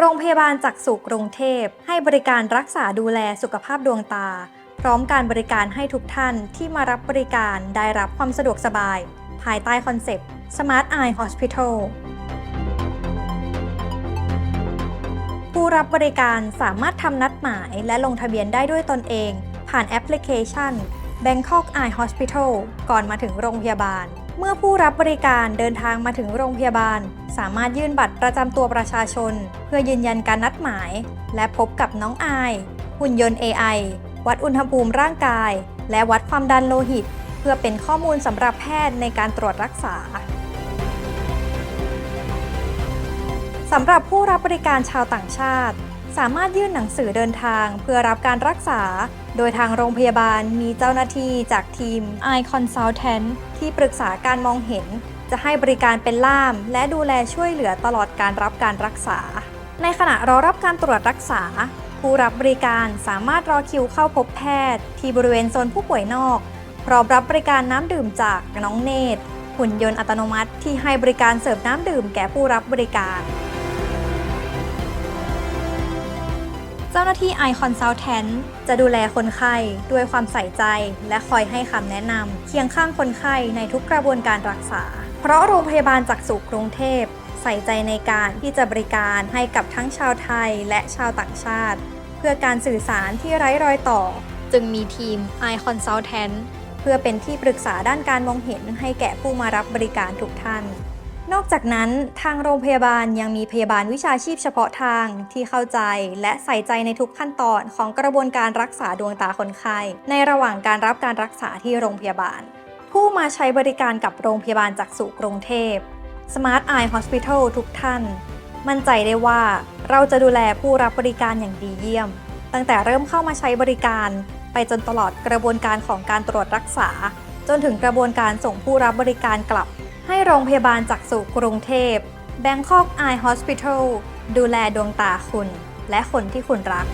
โรงพยาบาลจักษุกรุงเทพ ให้บริการรักษาดูแลสุขภาพดวงตา พร้อมการบริการให้ทุกท่านที่มารับบริการได้รับความสะดวกสบาย ภายใต้คอนเซปต์ Smart Eye Hospital ผู้รับบริการสามารถทำนัดหมายและลงทะเบียนได้ด้วยตนเอง ผ่านแอปพลิเคชัน Bangkok Eye Hospital ก่อนมาถึงโรงพยาบาล เมื่อผู้รับบริการเดินทางมาถึงโรงพยาบาล สามารถยื่นบัตรประจำตัวประชาชน เพื่อยืนยันการนัดหมาย และพบกับน้องอาย หุ่นยนต์ AI วัดอุณหภูมิร่างกาย และวัดความดันโลหิต เพื่อเป็นข้อมูลสำหรับแพทย์ในการตรวจรักษาสำหรับผู้รับบริการชาวต่างชาติ สามารถยื่นหนังสือเดินทางเพื่อรับการรักษา โดยทางโรงพยาบาลมีเจ้าหน้าที่จากทีม Eye Consultant ที่ปรึกษาการมองเห็น จะให้บริการเป็นล่าม และดูแลช่วยเหลือตลอดการรับการรักษา ในขณะรอรับการตรวจรักษา ผู้รับบริการสามารถรอคิวเข้าพบแพทย์ ที่บริเวณโซนผู้ป่วยนอกพร้อมรับบริการน้ำดื่มจากน้องเนตรหุ่นยนต์อัตโนมัติที่ให้บริการเสิร์ฟน้ำดื่มแก่ผู้รับบริการ เจ้าหน้าที่ Eye Consultant จะดูแลคนไข้ด้วยความใส่ใจ และคอยให้คำแนะนำเคียงข้างคนไข้ในทุกกระบวนการรักษา เพราะโรงพยาบาลจักษุกรุงเทพ ใส่ใจในการที่จะบริการให้กับทั้งชาวไทยและชาวต่างชาติ เพื่อการสื่อสารที่ไร้รอยต่อ จึงมีทีม Eye Consultant เพื่อเป็นที่ปรึกษาด้านการมองเห็นให้แก่ผู้มารับบริการทุกท่าน นอกจากนั้นทางโรงพยาบาลยังมีพยาบาลวิชาชีพเฉพาะทางที่เข้าใจและใส่ใจในทุกขั้นตอนของกระบวนการรักษาดวงตาคนไข้ ในระหว่างการรับการรักษาที่โรงพยาบาล ผู้มาใช้บริการกับโรงพยาบาลจักษุกรุงเทพ Smart Eye Hospital ทุกท่าน มั่นใจได้ว่าเราจะดูแลผู้รับบริการอย่างดีเยี่ยม ตั้งแต่เริ่มเข้ามาใช้บริการ ไปจนตลอดกระบวนการของการตรวจรักษา จนถึงกระบวนการส่งผู้รับบริการกลับ ให้โรงพยาบาลจักษุกรุงเทพ Bangkok Eye Hospital ดูแลดวงตาคุณ และคนที่คุณรัก